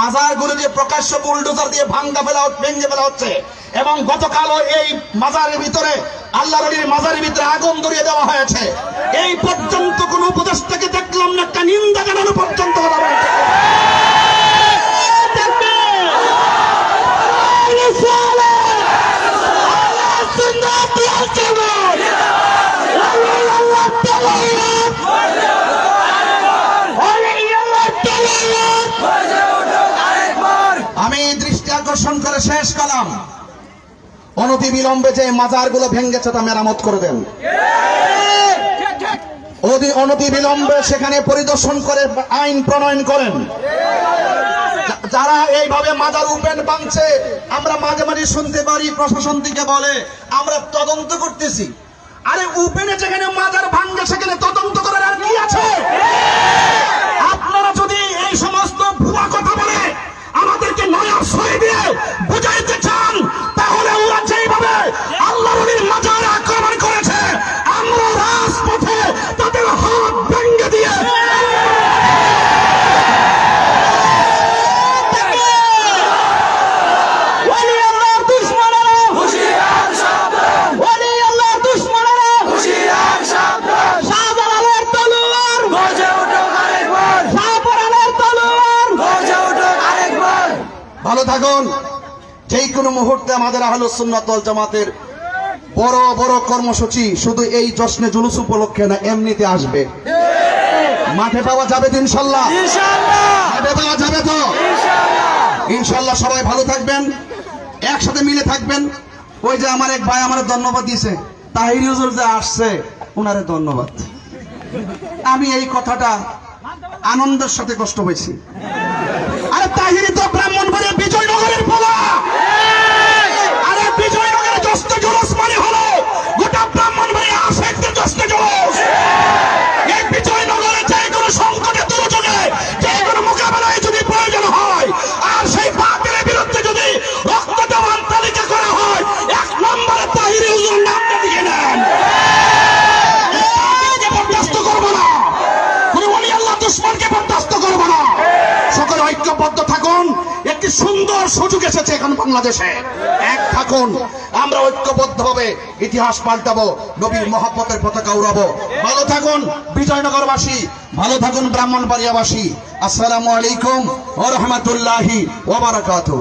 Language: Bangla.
মাজারগুলো দিয়ে প্রকাশ্য বুলডোজার দিয়ে ভাঙ্গা ফেলা ভেঙে ফেলা হচ্ছে। এবং গতকালও এই মাজারের ভিতরে আল্লাহ রলির মাজারের ভিতরে আগুন ধরিয়ে দেওয়া হয়েছে। এই পর্যন্ত কোন থেকে দেখলাম না, একটা নিন্দা জানানো পর্যন্ত আকর্ষণ করে শেষ কালাম। অনতি বিলম্বে যে মাজারগুলো ভেঙ্গেছে তা মেরামত করে দেন। অনতি বিলম্বে সেখানে পরিদর্শন করে আইন প্রণয়ন করেন। যারা এইভাবে মাজার উপেন বাংছে আমরা মাঝে মাঝে শুনতে পারি, প্রশাসন থেকে বলে, আমরা তদন্ত করতেছি। আরে উপেনে যেখানে মাজার ভাঙ্গে সেখানে তদন্ত করার আর কি আছে? ভালো থাকুন। যেই কোনো মুহূর্তে আমাদের আহল সুন্নাত দল জামাতের বড় বড় কর্মসূচি শুধু এই জশ্নে জুলুস উপলক্ষে না এমনিতে আসবে। মাঠে পাওয়া যাবে তো ইনশাল্লাহ। মাঠে পাওয়া যাবে তো। ইনশাল্লাহ। সবাই ভালো থাকবেন একসাথে মিলে থাকবেন। ওই যে আমার এক ভাই আমার ধন্যবাদ দিয়েছে তাহির যে আসছে ওনারে ধন্যবাদ। আমি এই কথাটা আনন্দের সাথে কষ্ট পেয়েছি আরে তাহিরি দুশ্মনকে বরদাস্ত করব না। সকলে ঐক্যবদ্ধ থাকুন। একটি সুন্দর সুযোগ এসেছে এখন বাংলাদেশে। এক থাকুন। আমরা ঐক্যবদ্ধ হবে ইতিহাস পাল্টাবো, নবীর মহাপতের পতাকা উড়াবো। ভালো থাকুন, বিজয়নগরবাসী। ভালো থাকুন, ব্রাহ্মণবাড়িয়াবাসী। আসসালামু আলাইকুম ও রহমতুল্লাহি ওবারাকাতু